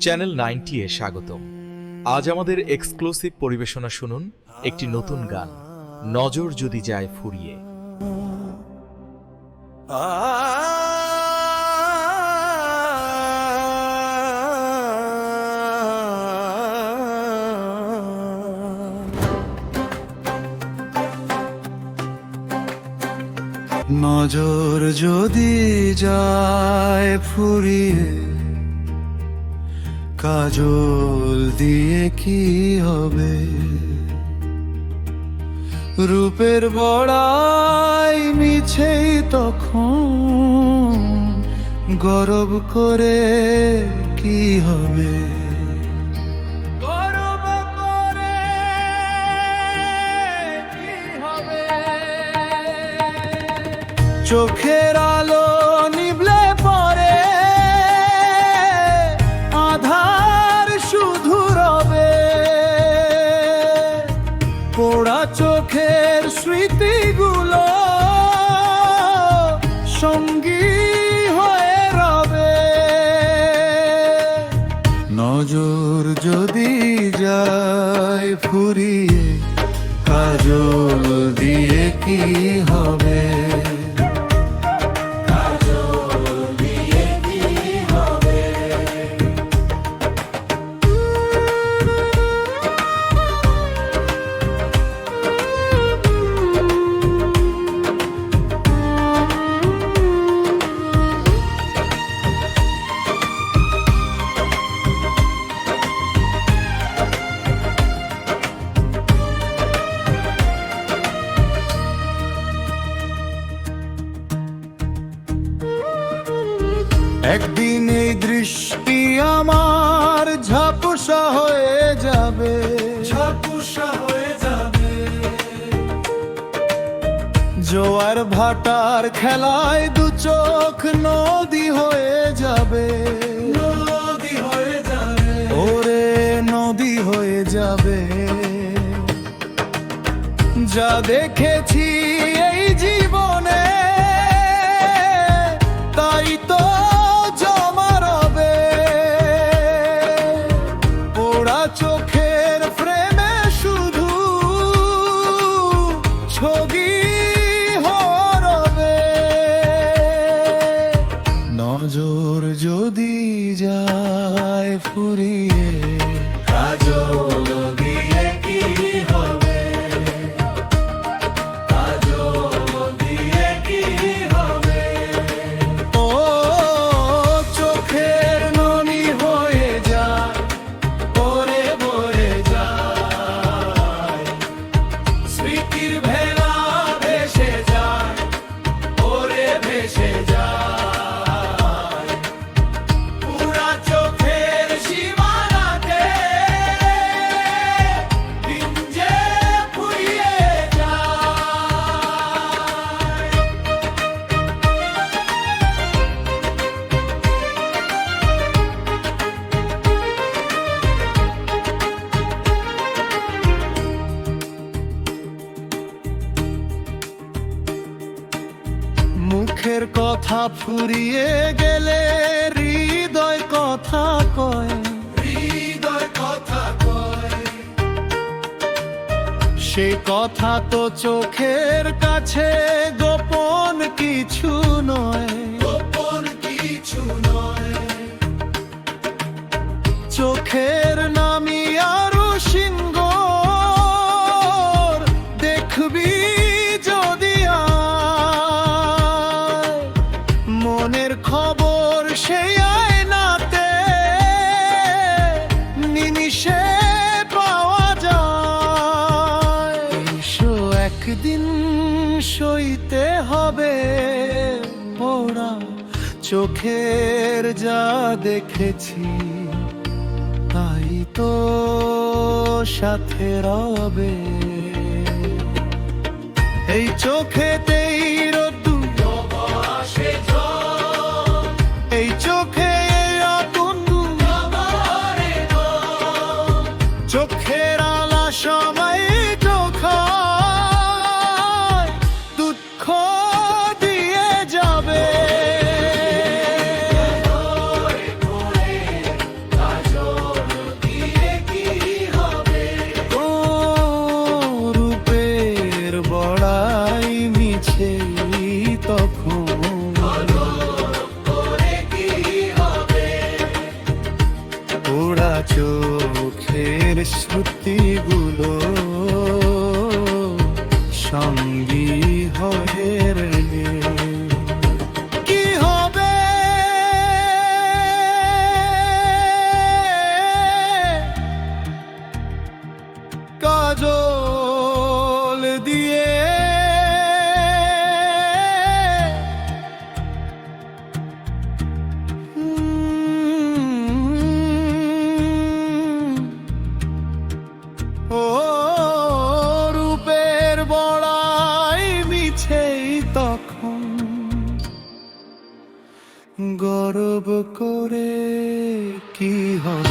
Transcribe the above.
Channel ninety এ স্বাগতম। আজ আমাদের এক্সক্লুসিভ পরিবেশনা শুনুন একটি নতুন গান, নজর যদি যায় ফুরিয়ে। নজর যদি যায় ফুরিয়ে কাজল দিয়ে কি হবে? রূপের বড়াই মিছেই তখন গরব করে কি হবে? চোখের সঙ্গী হয়ে রবে। নজর যদি যায় ফুরিয়ে কাজল দিয়ে কি হবে? একদিন এই দৃষ্টি আমার ঝাপুসা হয়ে যাবে। ঝাপুসা হয়ে যাবে। জোয়ার ভাটার খেলায় দু চোখ নদী হয়ে যাবে। নদী হয়ে যাবে। ওরে নদী হয়ে যাবে। যা দেখেছি এই জীবনে ফুরিয়ে কথা ফুরিয়ে গেলে হৃদয় কথা কয়। হৃদয় কথা কয়। সে কথা তো চোখের কাছে গোপন কিছু নয়। একদিন সইতে হবে পোড়া চোখের যা দেখেছি তাই তো সাথে রবে। এই চোখেতেই চোখের গর্ব করে কি হবে?